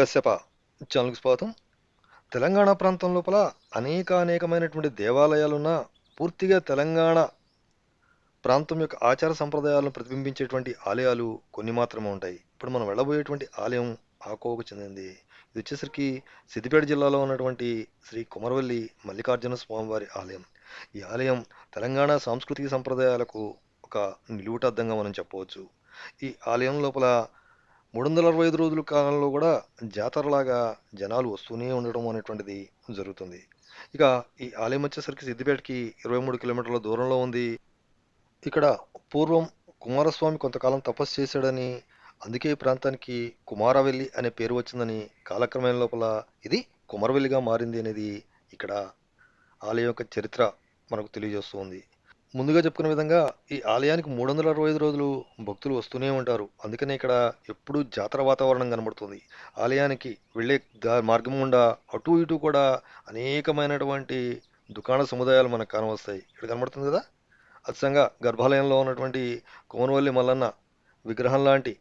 కశ్యప ఛానల్కి స్వాగతం. తెలంగాణ ప్రాంతం లోపల అనేక అనేకమైనటువంటి దేవాలయాలున్న పూర్తిగా తెలంగాణ ప్రాంతం యొక్క ఆచార సంప్రదాయాలను ప్రతిబింబించేటువంటి ఆలయాలు కొన్ని మాత్రమే ఉంటాయి. ఇప్పుడు మనం వెళ్ళబోయేటువంటి ఆలయం ఆకోవకు చెందింది. ఇది వచ్చేసరికి సిద్దిపేట జిల్లాలో ఉన్నటువంటి శ్రీ కుమరవల్లి మల్లికార్జున స్వామివారి ఆలయం. ఈ ఆలయం తెలంగాణ సాంస్కృతిక సంప్రదాయాలకు ఒక నిలువుటద్దంగా మనం చెప్పవచ్చు. ఈ ఆలయం లోపల మూడు వందల అరవై ఐదు రోజుల కాలంలో కూడా జాతరలాగా జనాలు వస్తూనే ఉండడం అనేటువంటిది జరుగుతుంది. ఇక ఈ ఆలయం వచ్చేసరికి సిద్దిపేటకి ఇరవై మూడు కిలోమీటర్ల దూరంలో ఉంది. ఇక్కడ పూర్వం కుమారస్వామి కొంతకాలం తపస్సు చేశాడని అందుకే ఈ ప్రాంతానికి కుమారవెల్లి అనే పేరు వచ్చిందని కాలక్రమేణ లోపల ఇది కుమరవెల్లిగా మారింది అనేది ఇక్కడ ఆలయం యొక్క చరిత్ర మనకు తెలియజేస్తుంది ముందుగా చెప్పుకునే విధంగా ఈ ఆలయానికి మూడు వందల అరవై ఐదు రోజులు భక్తులు వస్తూనే ఉంటారు. అందుకనే ఇక్కడ ఎప్పుడూ జాతర వాతావరణం కనబడుతుంది. ఆలయానికి వెళ్ళే దా మార్గం గుండా అటు ఇటు కూడా అనేకమైనటువంటి దుకాణ సముదాయాలు మనకు కానవస్తాయి. ఇక్కడ కనబడుతుంది కదా? అచ్చంగా గర్భాలయంలో ఉన్నటువంటి కోనవల్లి మల్లన్న విగ్రహం లాంటి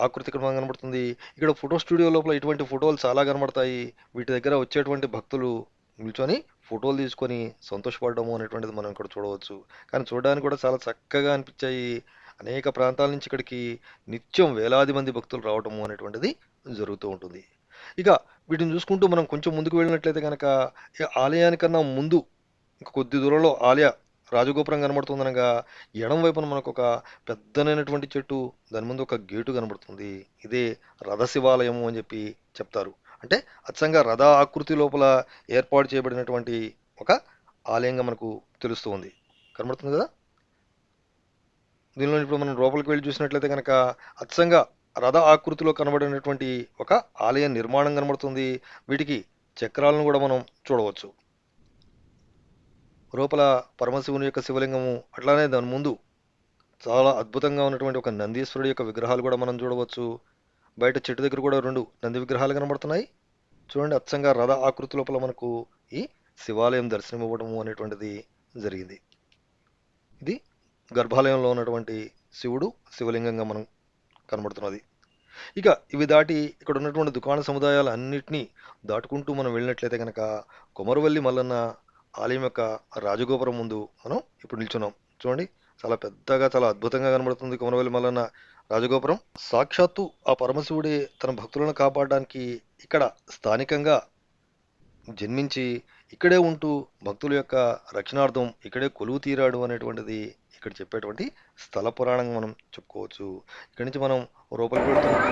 ఆకృతి ఇక్కడ మనకు కనబడుతుంది. ఇక్కడ ఫోటో స్టూడియో లోపల ఇటువంటి ఫోటోలు చాలా కనబడతాయి. వీటి దగ్గర వచ్చేటువంటి భక్తులు నిల్చొని ఫోటోలు తీసుకొని సంతోషపడడము అనేటువంటిది మనం ఇక్కడ చూడవచ్చు. కానీ చూడడానికి కూడా చాలా చక్కగా అనిపించాయి. అనేక ప్రాంతాల నుంచి ఇక్కడికి నిత్యం వేలాది మంది భక్తులు రావడము అనేటువంటిది జరుగుతూ ఉంటుంది. ఇక వీటిని చూసుకుంటూ మనం కొంచెం ముందుకు వెళ్ళినట్లయితే కనుక ఆలయానికన్నా ముందు కొద్ది దూరంలో ఆలయ రాజగోపురం కనబడుతుందనగా ఎడం వైపున మనకు ఒక పెద్దనైనటువంటి చెట్టు దాని ముందు ఒక గేటు కనబడుతుంది. ఇదే రథశివాలయము అని చెప్పి చెప్తారు. అంటే అచ్చంగా రథ ఆకృతి లోపల ఏర్పాటు చేయబడినటువంటి ఒక ఆలయంగా మనకు తెలుస్తూ ఉంది. కనబడుతుంది కదా? దీనిలో ఇప్పుడు మనం లోపలికి వెళ్ళి చూసినట్లయితే కనుక అచ్చంగా రథ ఆకృతిలో కనబడినటువంటి ఒక ఆలయ నిర్మాణం కనబడుతుంది. వీటికి చక్రాలను కూడా మనం చూడవచ్చు. లోపల పరమశివుని యొక్క శివలింగము అట్లానే దాని ముందు చాలా అద్భుతంగా ఉన్నటువంటి ఒక నందీశ్వరుడి యొక్క విగ్రహాలు కూడా మనం చూడవచ్చు. బయట చెట్టు దగ్గర కూడా రెండు నంది విగ్రహాలు కనబడుతున్నాయి. చూడండి అచ్చంగా రథ ఆకృతి లోపల మనకు ఈ శివాలయం దర్శనం ఇవ్వడము అనేటువంటిది జరిగింది. ఇది గర్భాలయంలో ఉన్నటువంటి శివుడు శివలింగంగా మనం కనబడుతున్నది. ఇక ఇవి దాటి ఇక్కడ ఉన్నటువంటి దుకాణ సముదాయాలు అన్నిటినీ దాటుకుంటూ మనం వెళ్ళినట్లయితే కనుక కొమరవల్లి మల్లన్న ఆలయం యొక్క రాజగోపురం ముందు మనం ఇప్పుడు నిల్చున్నాం. చూడండి చాలా పెద్దగా చాలా అద్భుతంగా కనబడుతుంది కొమరవల్లి మల్లన్న రాజగోపురం. సాక్షాత్తు ఆ పరమశివుడే తన భక్తులను కాపాడడానికి ఇక్కడ స్థానికంగా జన్మించి ఇక్కడే ఉంటూ భక్తుల యొక్క రక్షణార్థం ఇక్కడే కొలువు తీరాడు అనేటువంటిది ఇక్కడ చెప్పేటువంటి స్థల పురాణంగా మనం చెప్పుకోవచ్చు. ఇక్కడి నుంచి మనం రూపలు పెడుతున్నాం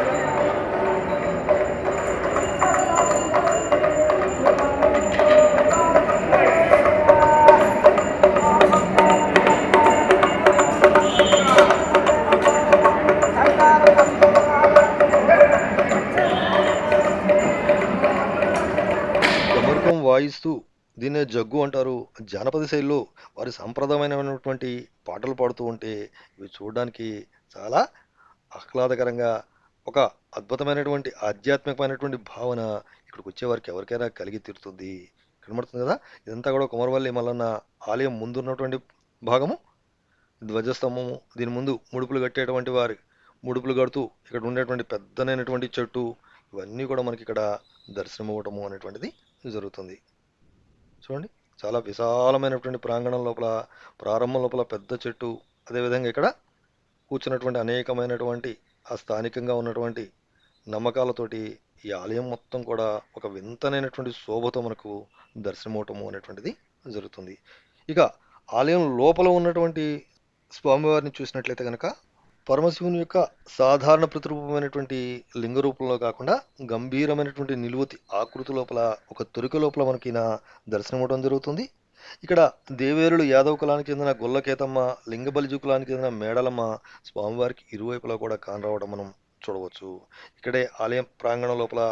డమరుకం దీన్నే జగ్గు అంటారు. జానపద శైలిలో వారి సాంప్రదాయమైనటువంటి పాటలు పాడుతూ ఉంటే ఇవి చూడడానికి చాలా ఆహ్లాదకరంగా ఒక అద్భుతమైనటువంటి ఆధ్యాత్మికమైనటువంటి భావన ఇక్కడికి వచ్చే వారికి ఎవరికైనా కలిగి తీరుతుంది. కనబడుతుంది కదా? ఇదంతా కూడా కుమరవల్లి మల్లన్న ఆలయం ముందున్నటువంటి భాగము. ధ్వజస్తంభము దీని ముందు ముడుపులు కట్టేటువంటి వారి ముడుపులు కడుతూ ఇక్కడ ఉండేటువంటి పెద్దనైనటువంటి చెట్టు ఇవన్నీ కూడా మనకి ఇక్కడ దర్శనం అవ్వటము అనేటువంటిది జరుగుతుంది. చూడండి. చాలా విశాలమైనటువంటి ప్రాంగణం లోపల ప్రారంభం లోపల పెద్ద చెట్టు అదేవిధంగా ఇక్కడ కూర్చున్నటువంటి అనేకమైనటువంటి ఆ స్థానికంగా ఉన్నటువంటి నమ్మకాలతోటి ఈ ఆలయం మొత్తం కూడా ఒక వింతనైనటువంటి శోభతో మనకు దర్శనమవటము అనేటువంటిది జరుగుతుంది. ఇక ఆలయం లోపల ఉన్నటువంటి స్వామివారిని చూసినట్లయితే కనుక పరమశివుని యొక్క సాధారణ ప్రతిరూపమైనటువంటి లింగ రూపంలో కాకుండా గంభీరమైనటువంటి నిలువతి ఆకృతి లోపల ఒక తొరిక లోపల మనకి ఈయన దర్శనం ఇవ్వడం జరుగుతుంది. ఇక్కడ దేవేరులు యాదవ కులానికి చెందిన గొల్లకేతమ్మ లింగబలిజు కులానికి చెందిన మేడలమ్మ స్వామివారికి ఇరువైపులా కూడా కానరావడం మనం చూడవచ్చు. ఇక్కడే ఆలయం ప్రాంగణం లోపల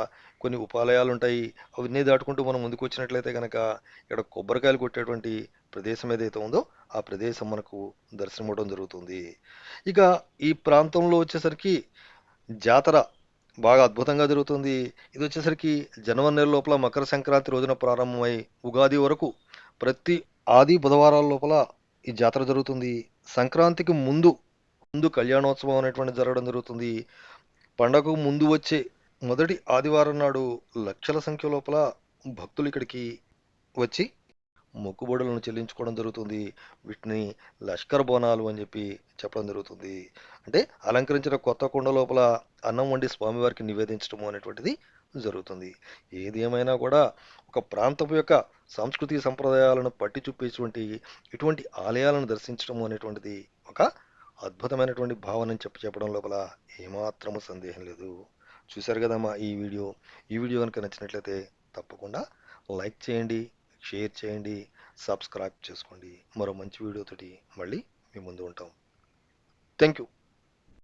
కొన్ని ఉపాలయాలు ఉంటాయి అవన్నీ దాటుకుంటూ మనం ముందుకు వచ్చినట్లయితే కనుక ఇక్కడ కొబ్బరికాయలు కొట్టేటువంటి ప్రదేశం ఏదైతే ఉందో ఆ ప్రదేశం మనకు దర్శనమవడం జరుగుతుంది. ఇక ఈ ప్రాంతంలో వచ్చేసరికి జాతర బాగా అద్భుతంగా జరుగుతుంది. ఇది వచ్చేసరికి జనవరి నెల లోపల మకర సంక్రాంతి రోజున ప్రారంభమై ఉగాది వరకు ప్రతి ఆది బుధవారాల లోపల ఈ జాతర జరుగుతుంది. సంక్రాంతికి ముందు ముందు కళ్యాణోత్సవం అనేటువంటి జరగడం జరుగుతుంది. పండగకు ముందు వచ్చే మొదటి ఆదివారం నాడు లక్షల సంఖ్య లోపల భక్తులు ఇక్కడికి వచ్చి మొక్కుబడులను చెల్లించుకోవడం జరుగుతుంది. వీటిని లష్కర్ బోనాలు అని చెప్పి చెప్పడం జరుగుతుంది. అంటే అలంకరించిన కొత్త కుండ లోపల అన్నం వండి స్వామివారికి నివేదించడము అనేటువంటిది జరుగుతుంది. ఏది ఏమైనా కూడా ఒక ప్రాంతం యొక్క సాంస్కృతిక సంప్రదాయాలను పట్టి చూపేటువంటి ఇటువంటి ఆలయాలను దర్శించడం అనేటువంటిది ఒక అద్భుతమైనటువంటి భావనని చెప్పి చెప్పడం లోపల ఏమాత్రము సందేహం లేదు. చూశారు కదమ్మా ఈ వీడియో. ఈ వీడియో కనుక నచ్చినట్లయితే తప్పకుండా లైక్ చేయండి షేర్ చేయండి సబ్స్క్రైబ్ చేసుకోండి. మరో మంచి వీడియోతోటి మళ్ళీ మీ ముందు ఉంటాం. Thank you